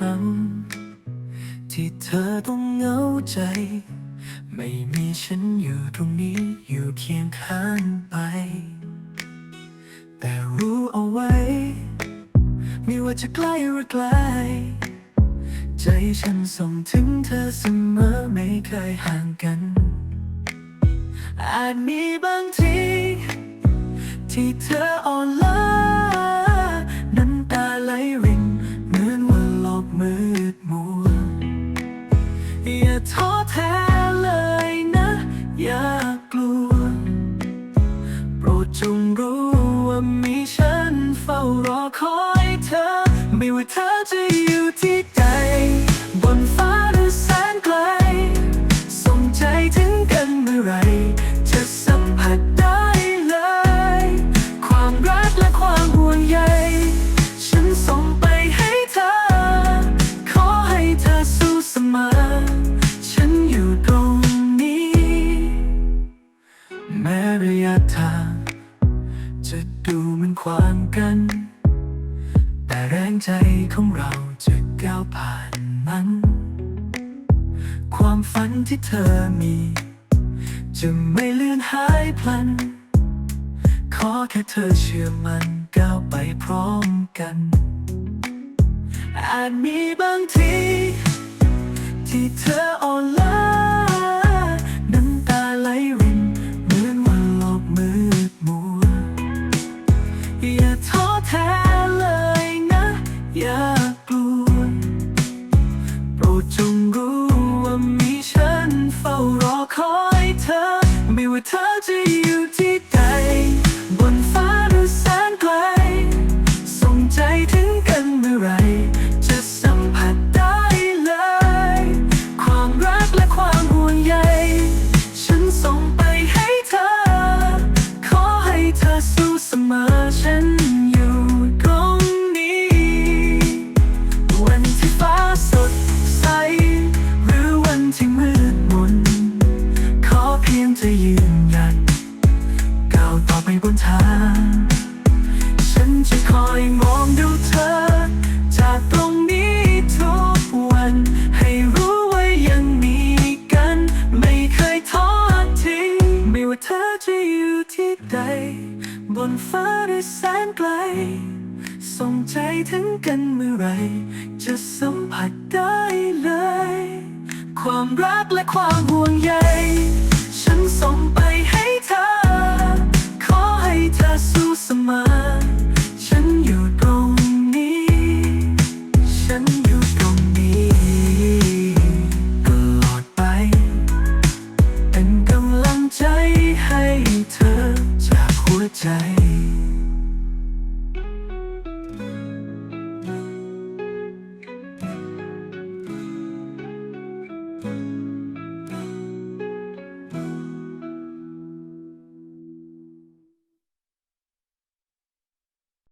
รั้ง ที่เธอต้องเหงาใจ ไม่มีฉันอยู่ตรงนี้อยู่เคียงข้างไป แต่รู้เอาไว้ ไม่ว่าจะใกล้หรือไกล ใจฉันส่งถึงเธอเสมอไม่เคยห่างกัน อาจมีบางที ที่เธออ่อนล้า เธอ ไม่ว่าเธอจะอยู่ที่ใด บนฟ้าหรือแสนไกล ส่งใจถึงกันเมื่อไร จะสัมผัสได้เลย ความรักและความห่วงใย ฉันส่งไปให้เธอ ขอให้เธอสู้เสมอ ฉันอยู่ตรงนี้ แม้ระยะทางจะดูเหมันความกัน แต่แรงใจของเราจะก้าวผ่านมัน ความฝันที่เธอมี จะไม่เลือนหายพลัน ขอแค่เธอเชื่อมันก้าวไปพร้อมกัน อาจมีบางที ที่เธออ่อนล้า ว่าเธอจะอยู่ที่ใด บนฟ้าหรือแสนไกล ส่งใจถึงกันเมื่อไร จะสัมผัสได้เลย ความรักและความห่วงใย ฉันส่งไปให้เธอ ขอให้เธอสู้เสมอฉันอยู่ตรงนี้ วันที่ฟ้าสดใส หรือวันที่มืดมน อเพียงเธอยืนยันก้าวต่อไปบนทาง ฉันจะคอยมองดูเธอ จากตรงนี้ทุกวัน ให้รู้ว่ายังมีกัน ไม่เคยทอดทิ้ง ไม่ว่าเธอจะอยู่ที่ใด บนฟ้าหรือแสนไกลส่งใจถึงกันเมื่อไหรจะสัมผัสได้เลย ความรักและความห่วงใย ใจ